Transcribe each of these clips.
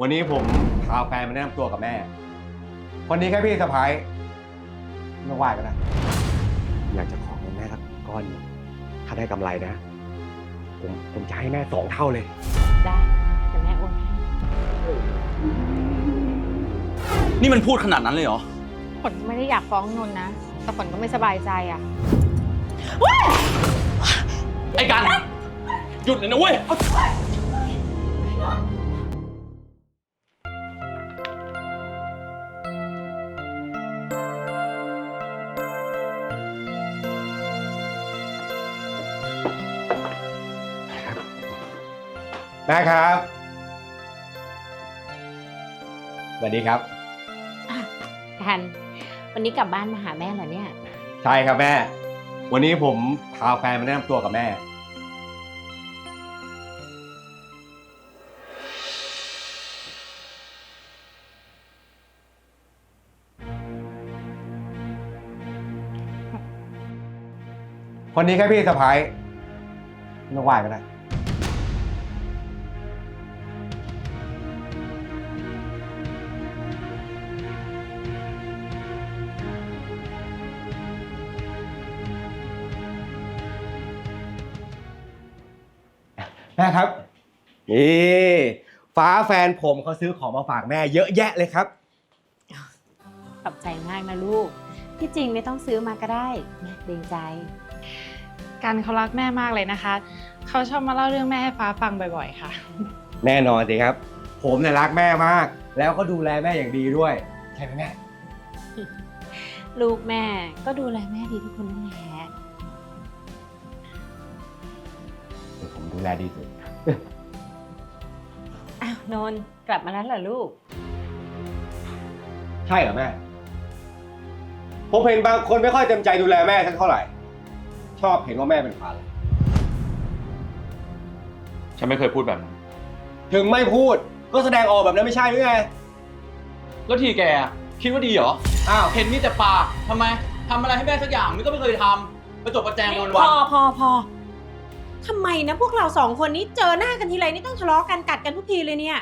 วันนี้ผมพาแฟนมาแนะนำตัวกับแม่ คนนี้แค่พี่สะพ้ายไม่ว่าก็ได้อยากจะขอเงินแม่สักก้อนหนึ่งถ้าได้กำไรนะ ผมผมจะให้แม่สองเท่าเลย ได้เดี๋ยวแม่โอนให้นี่มันพูดขนาดนั้นเลยเหรอ ฝนก็ไม่ได้อยากฟ้องนนท์นะ แต่ฝนก็ไม่สบายใจอะ ไอ้กัน หยุดเลยนะเว้ย แม่ครับสวัสดีครับกัน วันนี้กลับบ้านมาหาแม่เหรอเนี่ย ใช่ครับแม่ วันนี้ผมพาแฟนมาแนะนำตัวกับแม่ คนนี้แค่พี่สะพ้ายไม่ว่าก็ได้ นี่ฟ้าแฟนผมเขาซื้อของมาฝากแม่เยอะแยะเลยครับ ขอบใจมากนะลูก ที่จริงไม่ต้องซื้อมาก็ได้แม่เกรงใจ กันเขารักแม่มากเลยนะคะ เขาชอบมาเล่าเรื่องแม่ให้ฟ้าฟังบ่อยๆ ค่ะ แน่นอนสิครับ ผมเนี่ยรักแม่มาก แล้วก็ดูแลแม่อย่างดีด้วย ใช่ไหมแม่ ลูกแม่ก็ดูแลแม่ดีทุกคนนั่นแหละเดี๋ยวผมดูแลดีสุดอ้าว นนท์กลับมาแล้วเหรอลูก ใช่เหรอแม่ ผมเห็นบางคนไม่ค่อยเต็มใจดูแลแม่สักเท่าไหร่ ชอบเห็นว่าแม่เป็นภาระฉันไม่เคยพูดแบบนั้น ถึงไม่พูดก็แสดงออกแบบนั้นไม่ใช่หรือไง แล้วทีแกอะคิดว่าดีเหรอ อ้าว เห็นมีแต่ปากทำไมทำอะไรให้แม่สักอย่างมันก็ไม่เคยทำประจบประแจงวันพวันอพอพอ ทำไมนะพวกเราสองคนนี้เจอหน้ากันทีไรนี่ต้องทะเลาะกันกัดกันทุกทีเลยเนี่ย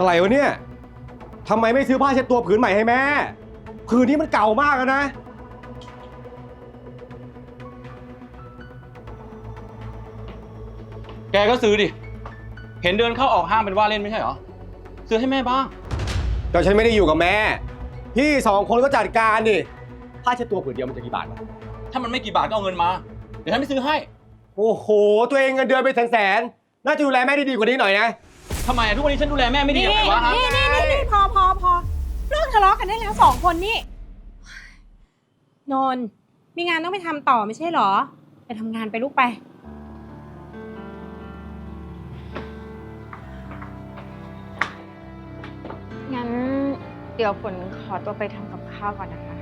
อะไรวะเนี่ยทำไมไม่ซื้อผ้าเช็ดตัวผืนใหม่ให้แม่ ผืนนี้มันเก่ามากแล้วนะ แกก็ซื้อดิ เห็นเดินเข้าออกห้างเป็นว่าเล่นไม่ใช่เหรอ ซื้อให้แม่บ้าง แต่ฉันไม่ได้อยู่กับแม่ พี่สองคนก็จัดการดิ ผ้าเช็ดตัวผืนเดียวมันจะกี่บาทวะถ้ามันไม่กี่บาทก็เอาเงินมา เดี๋ยวฉันไปซื้อให้ โอ้โห ตัวเองเงินเดือนเป็นแสนๆ น่าจะดูแลแม่ได้ดีกว่านี้หน่อยนะ ทำไมอะทุกวันนี้ฉันดูแลแม่ไม่ดีนี่ยังไงวะฮะนี่นี่นี่นี่พอพอพอเลิกทะเลาะกันได้แล้วสองคนนี่นนท์มีงานต้องไปทำต่อไม่ใช่เหรอ ไปทำงานไปลูกไป งั้นเดี๋ยวฝนขอตัวไปทำกับข้าวก่อนนะคะ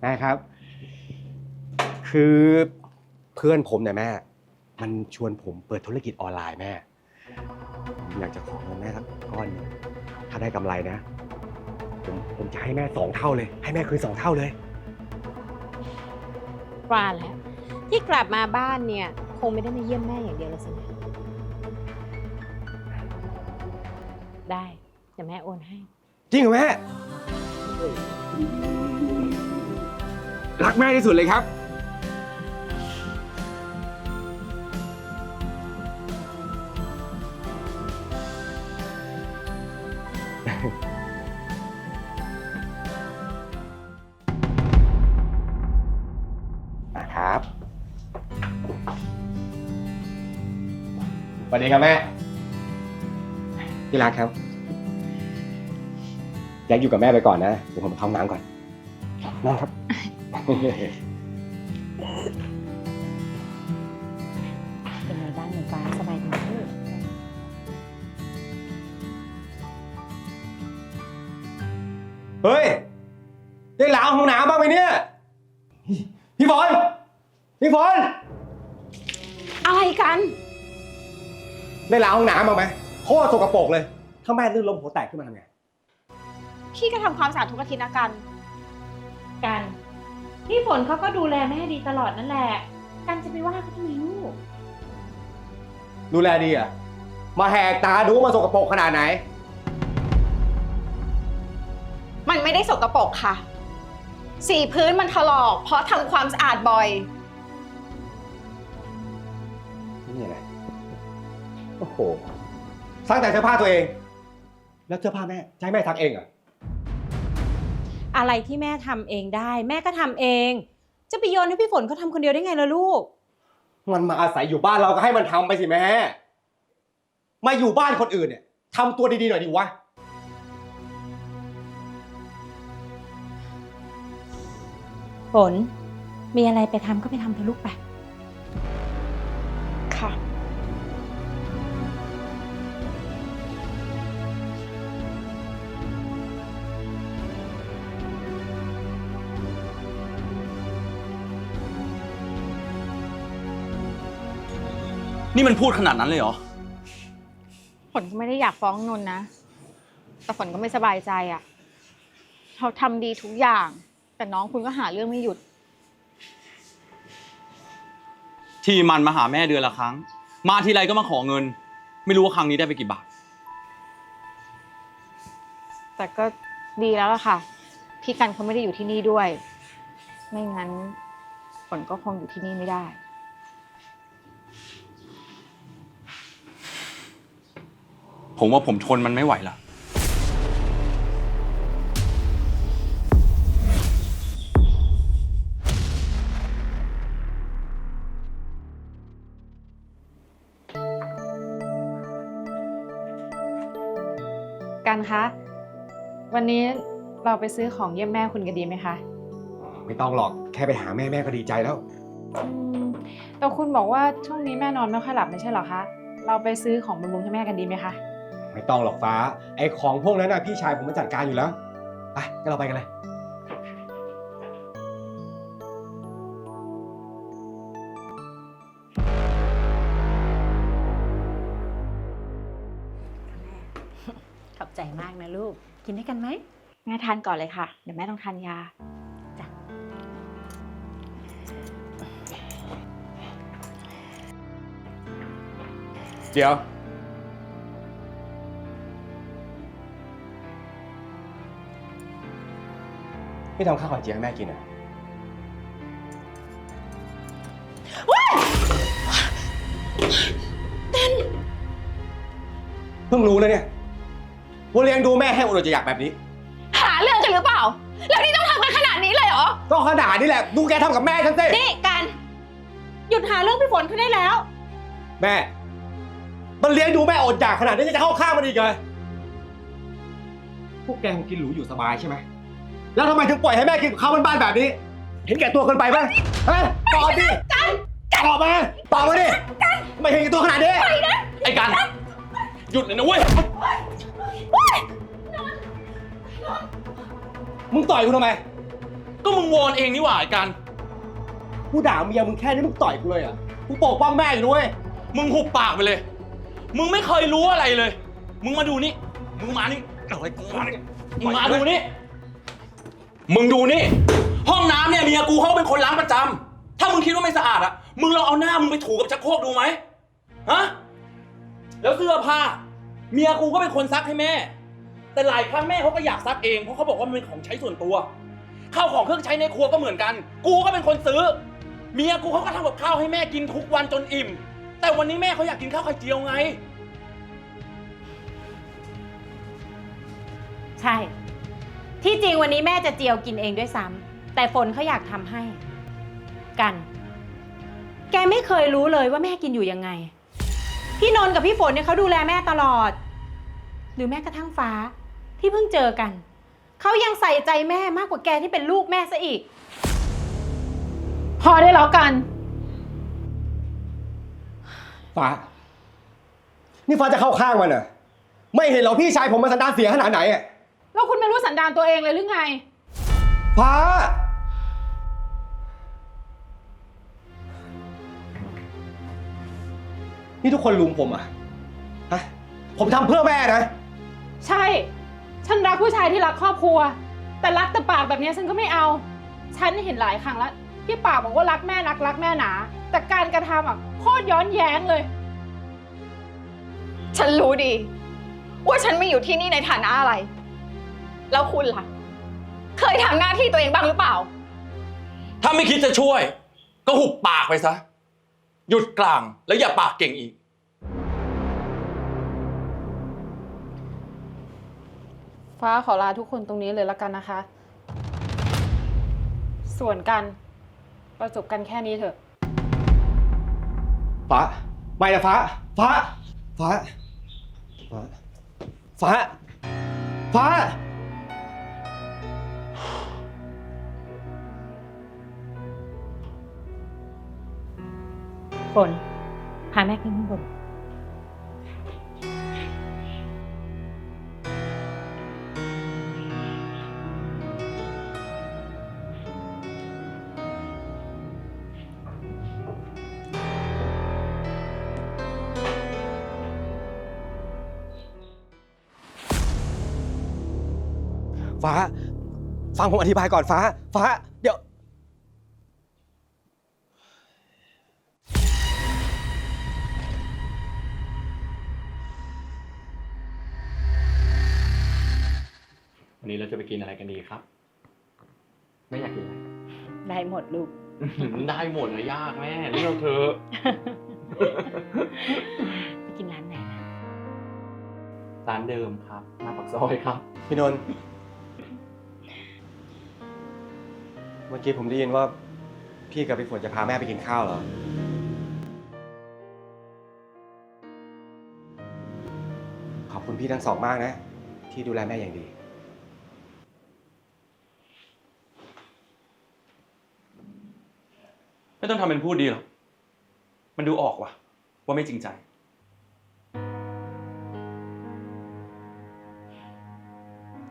แม่ครับ คือเพื่อนผมเนี่ยแม่ มันชวนผมเปิดธุรกิจออนไลน์แม่ผมอยากจะขอเงินแม่สักก้อนหนึ่งถ้าได้กำไรนะ ผมผมจะให้แม่สองเท่าเลย ให้แม่คืนสองเท่าเลย ว่าแล้วที่กลับมาบ้านเนี่ย คงไม่ได้มาเยี่ยมแม่อย่างเดียวแล้วสินะได้เดี๋ยวแม่โอนให้ จริงเหรอแม่ รักแม่ที่สุดเลยครับนะครับ ดีครับแม่ที่รักครับแจ็คอยู่กับแม่ไปก่อนนะเดี๋ยวผมไปเข้าห้องน้ำก่อนนั่งครับ เป็นไงบ้างหนูฟ้าสบายดีไหมลูกเฮ้ยได้ล้างห้องน้ำบ้างไหมเนี่ย พี่ฝนพี่ฝน อะไรกัน ได้ล้างห้องน้ำบ้างไหมโคตรสกปรกเลย ถ้าแม่ลื่นล้มหัวแตกขึ้นมาทำไง พี่ก็ทำความสะอาดทุกอาทิตย์นะกัน กันพี่ฝนเขาก็ดูแลแม่ดีตลอดนั่นแหละ กันจะไปว่าเขาทำไมลูก ดูแลดีอะ มาแหกตาดูว่ามันสกปรกขนาดไหน มันไม่ได้สกรปรกค่ะ สีพื้นมันถลอก เพราะทำความสะอาดบ่อย โอ้โหซักแต่เสื้อผ้าตัวเอง แล้วเสื้อผ้าแม่จะให้แม่ซักเองเหรอะอะไรที่แม่ทำเองได้ แม่ก็ทำเอง จะไปโยนให้พี่ฝนเขาทำคนเดียวได้ไงล่ะลูก มันมาอาศัยอยู่บ้านเราก็ให้มันทำไปสิแม่ มาอยู่บ้านคนอื่นเนี่ยทำตัวดีๆหน่อยดิวะ ฝน มีอะไรไปทำก็ไปทำเถอะลูกไป นี่มันพูดขนาดนั้นเลยเหรอ ฝนก็ไม่ได้อยากฟ้องนนท์นะ แต่ฝนก็ไม่สบายใจอะ่ะเราทำดีทุกอย่าง แต่น้องคุณก็หาเรื่องไม่หยุด ที่มันมาหาแม่เดือนละครั้ง มาทีไรก็มาขอเงิน ไม่รู้ว่าครั้งนี้ได้ไปกี่บาท แต่ก็ดีแล้วล่ะค่ะ พี่กันเขาไม่ได้อยู่ที่นี่ด้วย ไม่งั้นฝนก็คงอยู่ที่นี่ไม่ได้ ผมว่าผมทนมันไม่ไหวละกันคะ วันนี้เราไปซื้อของเยี่ยมแม่คุณกันดีไหมคะ ไม่ต้องหรอกแค่ไปหาแม่แม่ก็ดีใจแล้ว อืมแต่คุณบอกว่าช่วงนี้แม่นอนไม่ค่อยหลับไม่ใช่เหรอคะ เราไปซื้อของบำรุงให้แม่กันดีไหมคะ ไม่ต้องหรอกฟ้า ไอ้ของพวกนั้นนะพี่ชายผมมาจัดการอยู่แล้ว ไปงั้นเราไปกันเลย ขอบใจมากนะลูก กินด้วยกันไหม แม่ทานก่อนเลยค่ะ เดี๋ยวแม่ต้องทานยา เดี๋ยว ไม่ทำข้าวไข่เจียวให้แม่กินอะเพิ่งรู้นะเนี่ยว่าเลี้ยงดูแม่ให้อดจะอยากแบบนี้ หาเรื่องกันหรือเปล่า แล้วนี่ต้องทำกันขนาดนี้เลยเหรอ ก็ขนาดนี้แหละ ดูแกทำกับแม่ฉันสินี่กัน หยุดหาเรื่องพี่ฝนเขาได้แล้ว แม่ มันเลี้ยงดูแม่อดอยากขนาดนี้จะเข้าข้างมันอีกเลยพวกแกคงกินหรูอยู่สบายใช่ไหม แล้วทำไมถึงปล่อยให้แม่กินกับข้าวบ้านๆแบบนี้ เห็นแก่ตัวเกินไปป่ะฮะตอบดิตอบมาตอบมาดิทำไมเห็นแก่ตัวขนาดนี้ไอ้กัน หยุดเลยนะเว้ย มึงต่อยกูทำไม ก็มึงวอนเองนี่หว่าไอ้กัน กูด่าเมียมึงแค่นี้มึงต่อยกูเลยเหรอะกูปกป้องแม่อยู่ด้วยมึงหุบปากไปเลย มึงไม่เคยรู้อะไรเลย มึงมาดูนี่ มึงมานี่อะไรกูมานี่มึงมาดูนี่ มึงดูนี่ ห้องน้ำเนี่ยเมียกูเขาเป็นคนล้างประจำถ้ามึงคิดว่าไม่สะอาดอะมึงลองเอาหน้ามึงไปถูกับชักโครกดูไหมฮะแล้วเสื้อผ้า เมียกูก็เป็นคนซักให้แม่ แต่หลายครั้งแม่เขาก็อยากซักเองเพราะเขาบอกว่ามันเป็นของใช้ส่วนตัวข้าวของเครื่องใช้ในครัวก็เหมือนกัน กูก็เป็นคนซื้อ เมียกูเขาก็ทำกับข้าวให้แม่กินทุกวันจนอิ่ม แต่วันนี้แม่เขาอยากกินข้าวไข่เจียวไง ใช่ ที่จริงวันนี้แม่จะเจียวกินเองด้วยซ้ำแต่ฝนเขาอยากทำให้ กัน แกไม่เคยรู้เลยว่าแม่กินอยู่ยังไง พี่นนท์กับพี่ฝนเนี่ยเขาดูแลแม่ตลอด หรือแม้กระทั่งฟ้าที่เพิ่งเจอกัน เขายังใส่ใจแม่มากกว่าแกที่เป็นลูกแม่ซะอีก พอได้แล้วกัน ฟ้า นี่ฟ้าจะเข้าข้างมันเหรอ ไม่เห็นเหรอพี่ชายผมมันสันดานเสียขนาดไหนอะ แล้วคุณไม่รู้สันดานตัวเองเลยหรือไง ฟ้า นี่ทุกคนลุมผมอะฮะ ผมทำเพื่อแม่นะ ใช่ ฉันรักผู้ชายที่รักครอบครัว แต่รักแต่ปากแบบนี้ฉันก็ไม่เอา ฉันเห็นหลายครั้งแล้วที่ปากบอกว่ารักแม่รักรักแม่หนา แต่การกระทำอะโคตรย้อนแย้งเลย ฉันรู้ดี ว่าฉันไม่อยู่ที่นี่ในฐานะอะไร แล้วคุณล่ะ เคยทำหน้าที่ตัวเองบ้างหรือเปล่า ถ้าไม่คิดจะช่วย ก็หุบปากไปซะ หยุดกลางแล้วอย่าปากเก่งอีก ฟ้าขอลาทุกคนตรงนี้เลยละกันนะคะ ส่วนกันก็จบกันแค่นี้เถอะ ฟ้าไม่นะฟ้า ฟ้า ฟ้า ฟ้า ฟ้า ฟ้า ฝนพาแม่ขึ้นข้างบน ฟ้า ฟังผมอธิบายก่อนฟ้า ฟ้า เดี๋ยว เราจะไปกินอะไรกันดีครับ ไม่อยากกินอะไร ได้หมดลูก ได้หมดนะยากแม่เลือกเธอะไปกินร้านไหนนะร้านเดิมครับหน้าปากซอยครับ พี่นนท์เมื่อกี้ผมได้ยินว่า พี่กับพี่ฝนจะพาแม่ไปกินข้าวเหรอ ขอบคุณพี่ทั้งสองมากนะ ที่ดูแลแม่อย่างดี ไม่ต้องทำเป็นพูดดีหรอก มันดูออกว่ะ ว่าไม่จริงใจ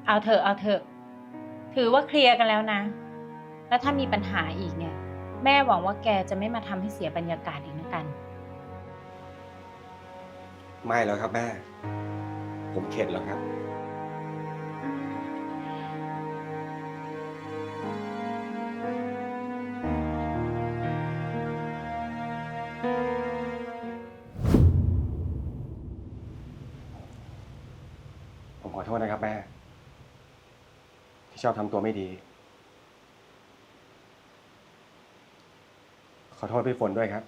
เอาเถอะเอาเถอะถือว่าเคลียร์กันแล้วนะ แล้วถ้ามีปัญหาอีกเนี่ย แม่หวังว่าแกจะไม่มาทำให้เสียบรรยากาศอีกนะกัน ไม่แล้วครับแม่ ผมเข็ดแล้วครับ ที่ชอบทำตัวไม่ดี ขอโทษพี่ฝนด้วยครับ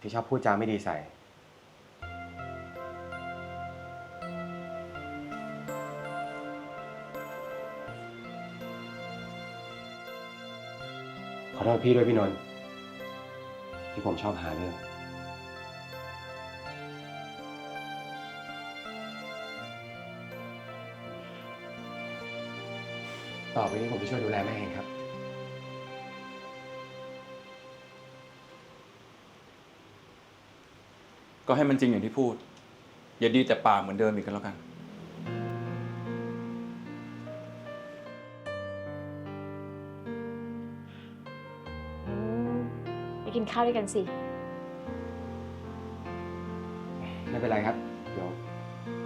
ที่ชอบพูดจาไม่ดีใส่ ขอโทษพี่ด้วยพี่นนท์ที่ผมชอบหาเรื่อง ต่อไปนี้ผมจะช่วยดูแลแม่เองครับ ก็ให้มันจริงอย่างที่พูด อย่าดีแต่ปากเหมือนเดิมอีกกันแล้วกัน ไปกินข้าวด้วยกันสิ ไม่เป็นไรครับ เดี๋ยว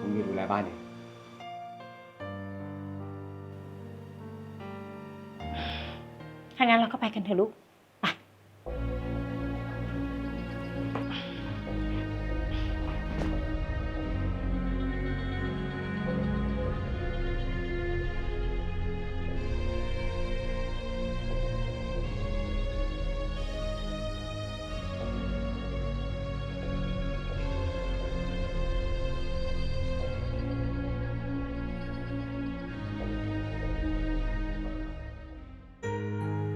ผมอยู่ดูแลบ้านเอง ก็ไปกันเถอะลูก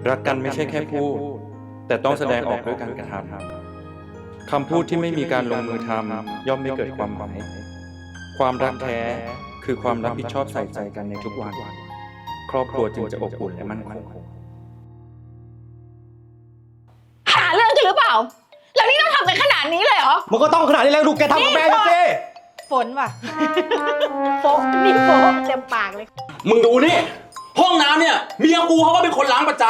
รักกันไม่ใช่แค่พูด แต่ต้องแสดงออกด้วยการกระทำคำพูดที่ไม่มีการลงมือทำย่อมไม่เกิดความหมายความรักแท้คือความรับผิดชอบใส่ใจกันในทุกวัน ครอบครัวจึงจะอบอุ่นและมั่นคงหาเรื่องกันหรือเปล่า แล้วนี่ต้องทำกันขนาดนี้เลยเหรอ มันก็ต้องขนาดนี้แล้วดูแกทำกับแม่ฉันสิฝนว่ะ โฟะนี่โฟะเต็มปากเลย มึงดูนี่ ห้องน้ำเนี่ยเมียกูเขาก็เป็นคนล้างประจ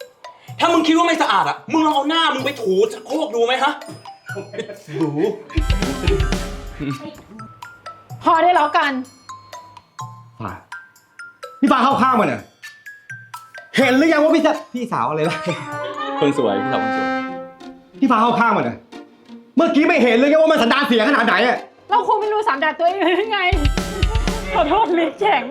ำถ้ามึงคิดว่าไม่สะอาดอะ มึงลองเอาหน้ามึงไปถูชักโครกดูไหมฮะพอได้แล้วกันฟ้าพี่ฟ้าเข้าข้างมันอะเห็นหรือยังว่าพี่สะพี่สาวอะไรล่ะคนสวยพี่สาวคนสวยพี่ฟ้าเข้าข้างมันอะเมื่อกี้ไม่เห็นเลยไงว่ามันสันดานเสียขนาดไหนอะเราคงไม่รู้สามดาตัวเองเลยหรือไง ขอโทษลิ้นแข็ง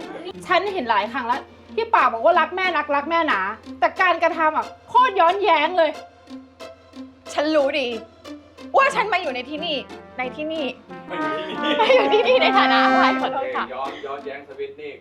ฉันเห็นหลายครั้งแล้ว ที่ปากบอกว่ารักแม่นักรักแม่หนา แต่การกระทำอะโคตรย้อนแย้งเลย ฉันรู้ดี ว่าฉันมาอยู่ในที่นี่ ในที่นี่มาอยู่ที่นี่ในฐานะอะไรขอโทษค่ะ ย้อนย้อนแย้งสวิตนี่